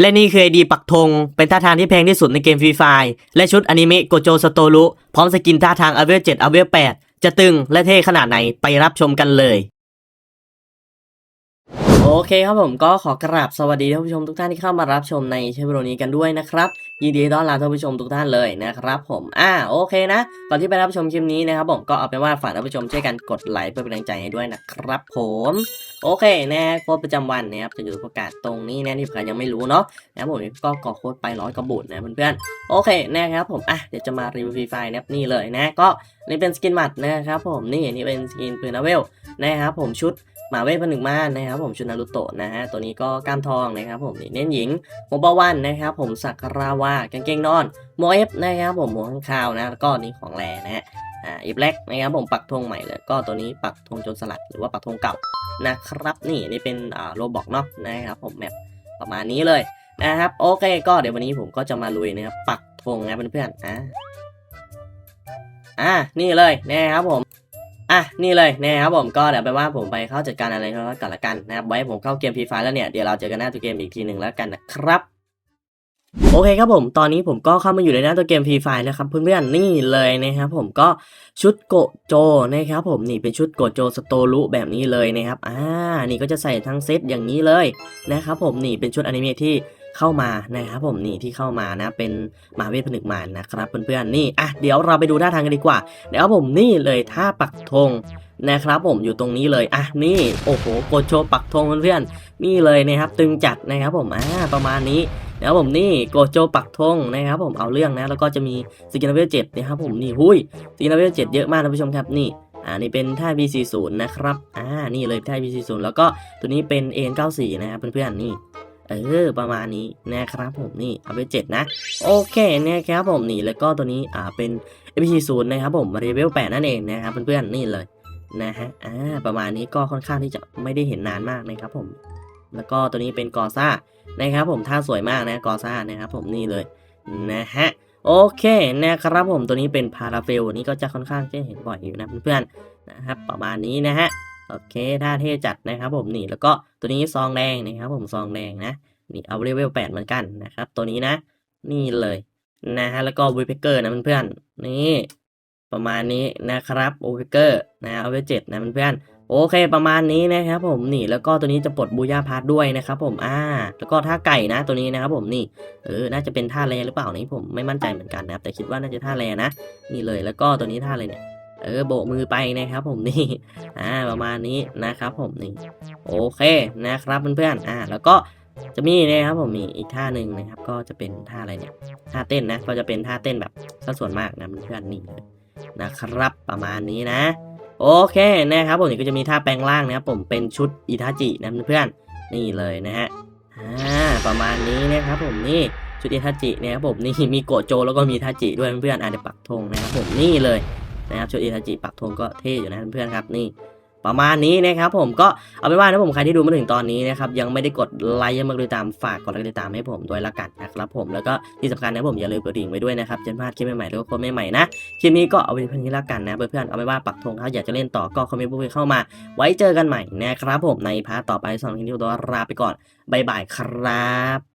และนี่คือไอดีปักธงเป็นท่าทางที่แพงที่สุดในเกมฟรีไฟและชุดอนิเมะโกโจสโตรุพร้อมสกินท่าทางอเวล7อเวล8จะตึงและเท่ขนาดไหนไปรับชมกันเลย โอเคครับผมก็ขอกราบสวัสดีท่านผู้ชมทุกท่านที่เข้ามารับชมในเชฟโรนี้กันด้วยนะครับยินดีต้อนรับท่านผู้ชมทุกท่านเลยนะครับผมอ่าโอเคนะก่อนที่ไปรับชมคลิปนี้นะครับผมก็เอาเป็นว่าฝากท่านผู้ชมช่วยกันกดไลค์เพื่อเป็นกำลังใจให้ด้วยนะครับผมโอเคนะโค้ดประจำวันนะครับจะอยู่ประกาศตรงนี้นะที่ใครยังไม่รู้เนาะนะครับผมก็กรอกโค้ดไปร้อยกระบุตนะเพื่อนๆโอเคนะครับผมอะเดี๋ยวจะมารีวิวฟรีไฟนะครับนี่เลยนะก็นี่เป็นสกินหมัดนะครับผมนี่นี่เป็นสกินปืนอาเวลนะครับผมชุด หมาเวทผนึกม่านนะครับ ผมชุนารุโตะนะฮะตัวนี้ก็กล้ามทองนะครับ ผมนี่เน้นหญิงโมบาวันนะครับ ผมสักราวากางเกงนอนโมเอฟนะครับผมหมวกข้างคาวนะแล้วก็นี่ของแรนะฮะอ่าอีฟแลกนะครับผมปักธงใหม่เลยก็ตัวนี้ปักธงโจรสลัดหรือว่าปักธงเก่านะครับ นี่นี่เป็นอ่าโรบอกเนาะนะครับ ผมแบบประมาณนี้เลยนะครับโอเค ก็เดี๋ยววันนี้ผมก็จะมาลุยนะครับปักธงนะเพื่อนๆอะอะนี่เลยนะครับผม อะนี่เลยนะครับผมก็เดี๋ยวไปว่าผมไปเข้าจัดการอะไรเขากันละกันนะครับไว้ผมเข้าเกมฟรีไฟแล้วเนี่ยเดี๋ยวเราเจอกันหน้าตัวเกมอีกทีหนึ่งแล้วกันนะครับโอเคครับผมตอนนี้ผมก็เข้ามาอยู่ในหน้าตัวเกมฟรีไฟแล้วครับเพื่อนๆนี่เลยนะครับผมก็ชุดโกโจนะครับผมนี่เป็นชุดโกโจสโตรุแบบนี้เลยนะครับอ่านี่ก็จะใส่ทั้งเซตอย่างนี้เลยนะครับผมนี่เป็นชุดอนิเมะที่ เข้ามานะครับผมนี่ที่เข้ามานะเป็นมาเวทผนึกมารนะครับเพื่อนๆนี่อะเดี๋ยวเราไปดูท่าทางกันดีกว่าเดี๋ยวผมนี่เลยท่าปักธงนะครับผมอยู่ตรงนี้เลยอะนี่โอ้โหโกโจปักธงเพื่อนๆนี่เลยนะครับตึงจัดนะครับผมอ่าประมาณนี้นะครับผมนี่โกโจปักธงนะครับผมเอาเรื่องนะแล้วก็จะมีสกินเลเวลเจ็ดนะครับผมนี่หุ้ยสกินเลเวลเจ็ดเยอะมากท่านผู้ชมครับนี่อ่านี่เป็นท่า V40 นะครับ อ่า นี่เลยท่า V40 แล้วก็ตัวนี้เป็น N94 นะครับเพื่อนๆ นี่ เออประมาณนี้นะครับผมนี่เอาไปเจ็ดนะ โอเคนะครับผมนี่แล้วก็ตัวนี้อ่าเป็น MP40 นย์นะครับผมเลเวล8นั่นเองนะครับเพื่อนๆนี่เลยนะฮะอ่าประมาณนี้ก็ค่อนข้างที่จะไม่ได้เห็นนานมากนะครับผม แล้วก็ตัวนี้เป็นกอซ่านะครับผมท่าสวยมากนะกอซ่านะครับผมนี่เลยนะฮะโอเคนะครับผมตัวนี้เป็นพาราเฟลนี่ก็จะค่อนข้างจะเห็นบ่อยอยู่นะเพื่อนๆนะครับประมาณนี้นะฮะ โอเคท่าเท่จัดนะครับผมนี่แล้วก็ตัวนี้ซองแดงนะครับผมซองแดงนะนี่เอาเลเวล8เหมือนกันนะครับ ตัวนี้นะ นี่เลยนะฮะแล้วก็วิเพเกอร์นะเพื่อนๆนี่ประมาณนี้นะครับโอเพเกอร์นะเอาไว้เจ็ดนะเพื่อนๆโอเคประมาณนี้นะครับผมนี่แล้วก็ตัวนี้จะปลดบูย่าพาร์ทด้วยนะครับผมอ่าแล้วก็ท่าไก่นะตัวนี้นะครับผมนี่เออน่าจะเป็นท่าแรหรือเปล่านี่ผมไม่มั่นใจเหมือนกันนะครับแต่คิดว่าน่าจะท่าแรนะ นี่เลยแล้วก็ตัวนี้ท่าอะไรเนี่ย เออโบกมือไปนะครับผมนี่อ่าประมาณนี้นะครับผมนี่โอเคนะครับเพื่อนๆอ่าแล้วก็จะมีนะครับผมมีอีกท่าหนึ่งนะครับ ก็จะเป็นท่าอะไรเนี่ยท่าเต้นนะก็จะเป็นท่าเต้นแบบสัดส่วนมากนะเพื่อนๆนี่เลยนะครับประมาณนี้นะ โอเคนะครับผมนี่ก็จะมีท่าแปลงร่างนะครับผมเป็นชุดอิทาจินะเพื่อนๆนี่เลยนะฮะอ่าประมาณนี้นะครับผมนี่ชุดอิทาจินะครับผมนี่มีโกโจแล้วก็มีอิทาจิด้วยเพื่อนๆอ่าเดี๋ยวปักธงนะครับผมนี่เลย นะครับชุดอิทาจิปักธงก็เท่อยู่นะเพื่อนครับนี่ประมาณนี้นะครับผมก็เอาเป็นว่านะผมใครที่ดูมาถึงตอนนี้นะครับยังไม่ได้กดไลค์ยังไม่กดติดตามฝากกดไลค์กดติดตามให้ผมด้วยละกันนะครับผมแล้วก็ที่สำคัญนะผมอย่าลืมกดดิ่งไว้ด้วยนะครับจะพลาดคลิปใหม่ๆแล้วก็ค้ดใหม่ๆนะคลิปนี้ก็เอาไว้เพียงนี้ละกันนะเพื่อนๆเอาไว้ว่าปักธงถ้าอยากจะเล่นต่อก็คอมเมนต์พูดคุยเข้ามา ไว้เจอกันใหม่นะครับผมในพาร์ทต่อไปสำหรับคลิปนี้ตัวลาไปก่อนบายบายครับ